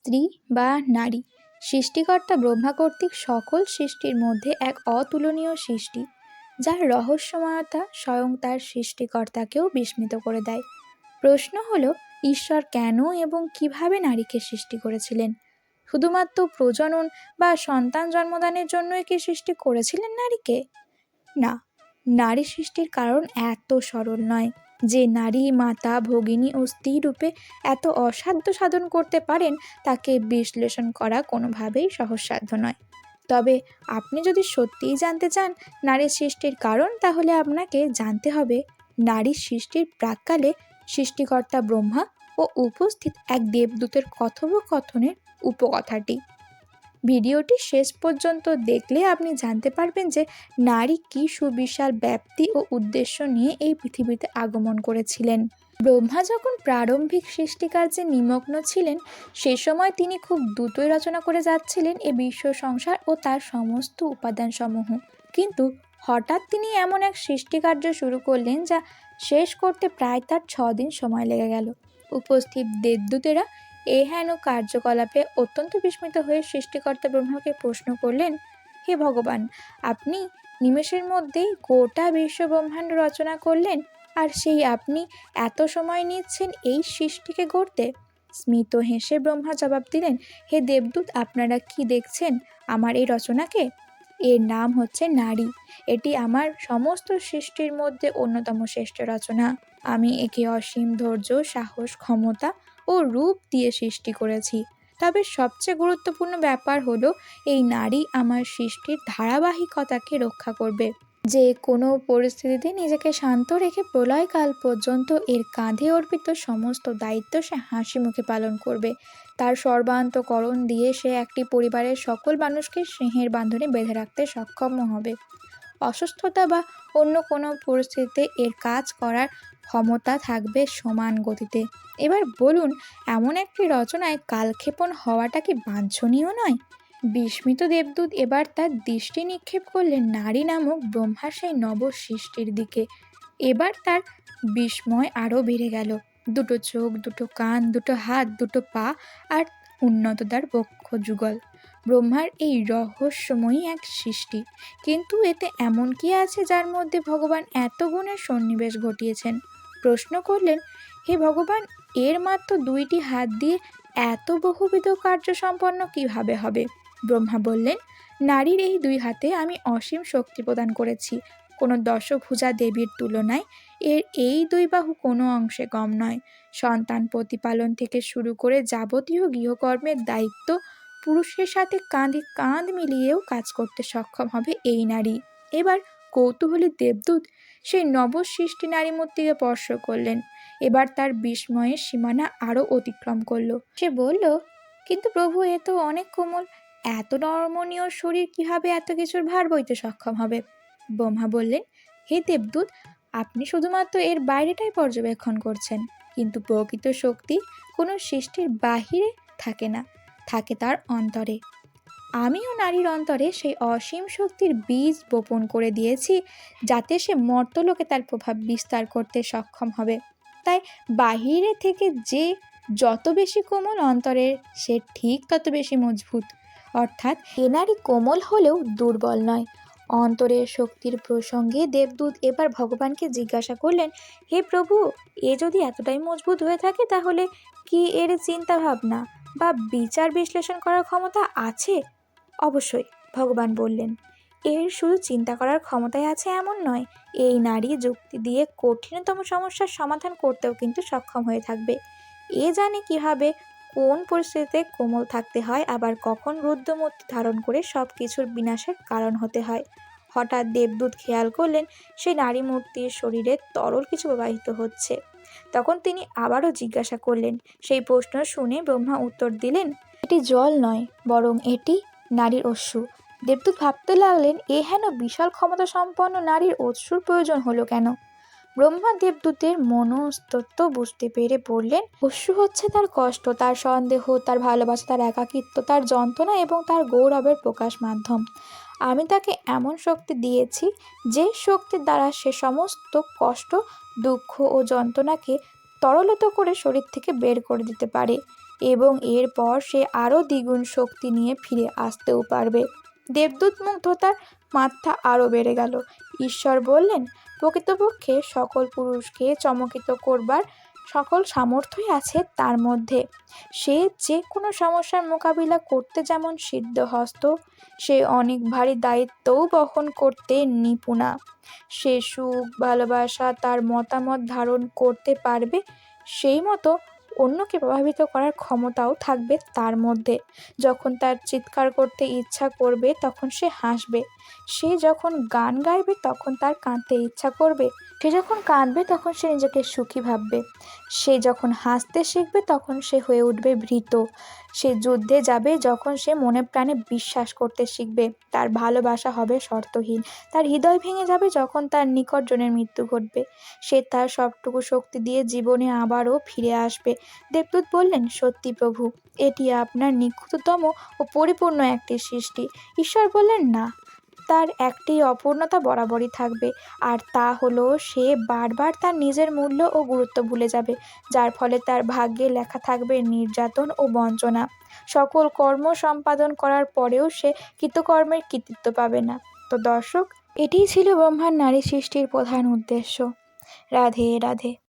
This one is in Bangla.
স্ত্রী বা নারী। সৃষ্টিকর্তা ব্রহ্মা কর্তৃক সকল সৃষ্টির মধ্যে এক অতুলনীয় সৃষ্টি, যার রহস্যময়তা স্বয়ং তার সৃষ্টিকর্তাকেও বিস্মিত করে দেয়। প্রশ্ন হলো, ঈশ্বর কেন এবং কীভাবে নারীকে সৃষ্টি করেছিলেন? শুধুমাত্র প্রজনন বা সন্তান জন্মদানের জন্যই কি সৃষ্টি করেছিলেন নারীকে? না, নারী সৃষ্টির কারণ এত সরল নয়। যে নারী, মাতা, ভগিনী ও স্ত্রী রূপে এত অসাধ্য সাধন করতে পারেন, তাকে বিশ্লেষণ করা কোনোভাবেই সহজসাধ্য নয়। তবে আপনি যদি সত্যিই জানতে চান নারীর সৃষ্টির কারণ, তাহলে আপনাকে জানতে হবে নারীর সৃষ্টির প্রাককালে সৃষ্টিকর্তা ব্রহ্মা ও উপস্থিত এক দেবদূতের কথোপকথনের উপকথাটি। ভিডিওটি শেষ পর্যন্ত দেখলে আপনি জানতে পারবেন যে নারী কী সুবিশাল ব্যাপ্তি ও উদ্দেশ্য নিয়ে এই পৃথিবীতে আগমন করেছিলেন। ব্রহ্মা যখন প্রারম্ভিক সৃষ্টিকার্যে নিমগ্ন ছিলেন, সে সময় তিনি খুব দ্রুতই রচনা করে যাচ্ছিলেন এ বিশ্ব সংসার ও তার সমস্ত উপাদানসমূহ। কিন্তু হঠাৎ তিনি এমন এক সৃষ্টিকার্য শুরু করলেন যা শেষ করতে প্রায় তার ছ দিন সময় লেগে গেল। উপস্থিত দেবদূতেরা এ হেন কার্যকলাপে অত্যন্ত বিস্মিত হয়ে সৃষ্টিকর্তা ব্রহ্মাকে প্রশ্ন করলেন, হে ভগবান, আপনি নিমেষের মধ্যেই গোটা বিশ্ব ব্রহ্মাণ্ড রচনা করলেন, আর সেই আপনি এত সময় নিচ্ছেন এই সৃষ্টিকে গড়তে? স্মিত হেসে ব্রহ্মা জবাব দিলেন, হে দেবদূত, আপনারা কি দেখছেন আমার এই রচনাকে? এর নাম হচ্ছে নারী। এটি আমার সমস্ত সৃষ্টির মধ্যে অন্যতম শ্রেষ্ঠ রচনা। আমি একে অসীম ধৈর্য, সাহস, ক্ষমতা ও রূপ দিয়ে সৃষ্টি করেছি। তবে সবচেয়ে গুরুত্বপূর্ণ ব্যাপার হলো, এই নারী আমার সৃষ্টির ধারাবাহিকতাকে রক্ষা করবে। যে কোনো পরিস্থিতিতে নিজেকে শান্ত রেখে প্রলয়কাল পর্যন্ত এর কাঁধে অর্পিত সমস্ত দায়িত্ব সে হাসি মুখে পালন করবে। তার সর্বান্তকরণ দিয়ে সে একটি পরিবারের সকল মানুষকে স্নেহের বাঁধনে বেঁধে রাখতে সক্ষম হবে। অসুস্থতা বা অন্য কোনো পরিস্থিতিতে এর কাজ করার ক্ষমতা থাকবে সমান গতিতে। এবার বলুন, এমন একটি রচনায় কালক্ষেপণ হওয়াটা কি বাঞ্ছনীয় নয়? বিস্মিত দেবদূত এবার তার দৃষ্টি নিক্ষেপ করলেন নারী নামক ব্রহ্মার সেই নব সৃষ্টির দিকে। এবার তার বিস্ময় আরও বেড়ে গেল। দুটো চোখ, দুটো কান, দুটো হাত, দুটো পা আর উন্নততার বক্ষ যুগল ব্রহ্মার এই রহস্যময়ী এক সৃষ্টি। কিন্তু এতে এমন কি আছে যার মধ্যে ভগবান এত গুণের সন্নিবেশ ঘটিয়েছেন? প্রশ্ন করলেন, হে ভগবান, এর মাত্র দুইটি হাত দিয়ে এত বহুবিধ কার্য সম্পন্ন কীভাবে হবে? ব্রহ্মা বললেন, নারীর এই দুই হাতে আমি অসীম শক্তি প্রদান করেছি। কোনো দশভুজা দেবীর তুলনায় এর এই দুই বাহু কোনো অংশে কম নয়। সন্তান প্রতিপালন থেকে শুরু করে যাবতীয় গৃহকর্মের দায়িত্ব পুরুষের সাথে কাঁধে কাঁধ মিলিয়েও কাজ করতে সক্ষম হবে এই নারী। এবার কৌতূহলী দেবদূত সেই নবসৃষ্টি নারী মূর্তিকে স্পর্শ করলেন। এবার তার বিস্ময়ের সীমানা আরও অতিক্রম করল। সে বলল, কিন্তু প্রভু, এ তো অনেক কোমল। এত নরমনীয় শরীর কীভাবে এত কিছুর ভার বইতে সক্ষম হবে? ব্রহ্মা বললেন, হে দেবদূত, আপনি শুধুমাত্র এর বাইরেটাই পর্যবেক্ষণ করছেন। কিন্তু প্রকৃত শক্তি কোনো সৃষ্টির বাহিরে থাকে না। থাকে তার অন্তরে। আমিও নারীর অন্তরে সেই অসীম শক্তির বীজ বপন করে দিয়েছি, যাতে সে মর্তলোকে তার প্রভাব বিস্তার করতে সক্ষম হবে। তাই বাহিরে থেকে যে যত বেশি কোমল অন্তরের সে ঠিক তত বেশি মজবুত। অর্থাৎ এ নারী কোমল হলেও দুর্বল নয়। অন্তরের শক্তির প্রসঙ্গে দেবদূত এবার ভগবানকে জিজ্ঞাসা করলেন, হে প্রভু, এ যদি এতটাই মজবুত হয়ে থাকে তাহলে কি এর চিন্তা ভাবনা বা বিচার বিশ্লেষণ করার ক্ষমতা আছে? অবশ্যই, ভগবান বললেন। এর শুধু চিন্তা করার ক্ষমতাই আছে এমন নয়, এই নারী যুক্তি দিয়ে কঠিনতম সমস্যার সমাধান করতেও কিন্তু সক্ষম হয়ে থাকবে। এ জানে কীভাবে, কোন পরিস্থিতিতে কোমল থাকতে হয়, আবার কখন রুদ্রমূর্তি ধারণ করে সব কিছুর বিনাশের কারণ হতে হয়। হঠাৎ দেবদূত খেয়াল করলেন সেই নারী মূর্তির শরীরে তরল কিছু প্রবাহিত হচ্ছে। তখন তিনি আবারও জিজ্ঞাসা করলেন, সেই প্রশ্ন শুনে ব্রহ্মা উত্তর দিলেন, এটি জল নয়, বরং এটি নারীর অশ্রু। দেবদূত ভাবতে লাগলেন, এ হেন বিশাল ক্ষমতা সম্পন্ন নারীর অশ্রুর প্রয়োজন হলো কেন? ব্রহ্মা দেবদূতের মনস্তত্ব বুঝতে পেরে বললেন, অশ্রু হচ্ছে তার কষ্ট, তার সন্দেহ, তার ভালোবাসা, তার একাকিত্ব, তার যন্ত্রণা এবং তার গৌরবের প্রকাশ মাধ্যম। আমি তাকে এমন শক্তি দিয়েছি, যে শক্তির দ্বারা সে সমস্ত কষ্ট দুঃখ ও যন্ত্রণাকে তরলত করে শরীর থেকে বের করে দিতে পারে এবং এরপর সে আরও দ্বিগুণ শক্তি নিয়ে ফিরে আসতেও পারবে। দেবদূত মুগ্ধতার মাথা আরও বেড়ে গেল। ঈশ্বর বললেন, প্রকৃতপক্ষে সকল পুরুষকে চমকিত করবার সকল সামর্থ্যই আছে তার মধ্যে। সে যে কোনো সমস্যার মোকাবিলা করতে যেমন সিদ্ধহস্ত, সে অনেক ভারী দায়িত্বও বহন করতে নিপুণা। সে সুখ, ভালোবাসা তার মতামত ধারণ করতে পারবে সেই মতো অন্যকে প্রভাবিত করার ক্ষমতাও থাকবে তার মধ্যে। যখন তার চিৎকার করতে ইচ্ছা করবে, তখন সে হাসবে। সে যখন গান গাইবে, তখন তার কাঁদতে ইচ্ছা করবে। সে যখন কাঁদবে, তখন সে নিজেকে সুখী ভাববে। সে যখন হাসতে শিখবে, তখন সে হয়ে উঠবে ভীত। সে যুদ্ধে যাবে যখন সে মনে প্রাণে বিশ্বাস করতে শিখবে। তার ভালোবাসা হবে শর্তহীন। তার হৃদয় ভেঙে যাবে যখন তার নিকটজনের মৃত্যু ঘটবে। সে তার সবটুকু শক্তি দিয়ে জীবনে আবারও ফিরে আসবে। দেবদূত বললেন, সত্যি প্রভু, এটি আপনার নিখুঁততম ও পরিপূর্ণ একটি সৃষ্টি। ঈশ্বর বললেন, না তার একটি অপূর্ণতা বরাবরই থাকবে। আর তা হলো, সে বারবার তার নিজের মূল্য ও গুরুত্ব ভুলে যাবে, যার ফলে তার ভাগ্যে লেখা থাকবে নির্যাতন ও বঞ্চনা। সকল কর্ম সম্পাদন করার পরেও সে কৃতকর্মের কৃতিত্ব পাবে না। তো দর্শক, এটিই ছিল ব্রহ্মার নারী সৃষ্টির প্রধান উদ্দেশ্য। রাধে রাধে।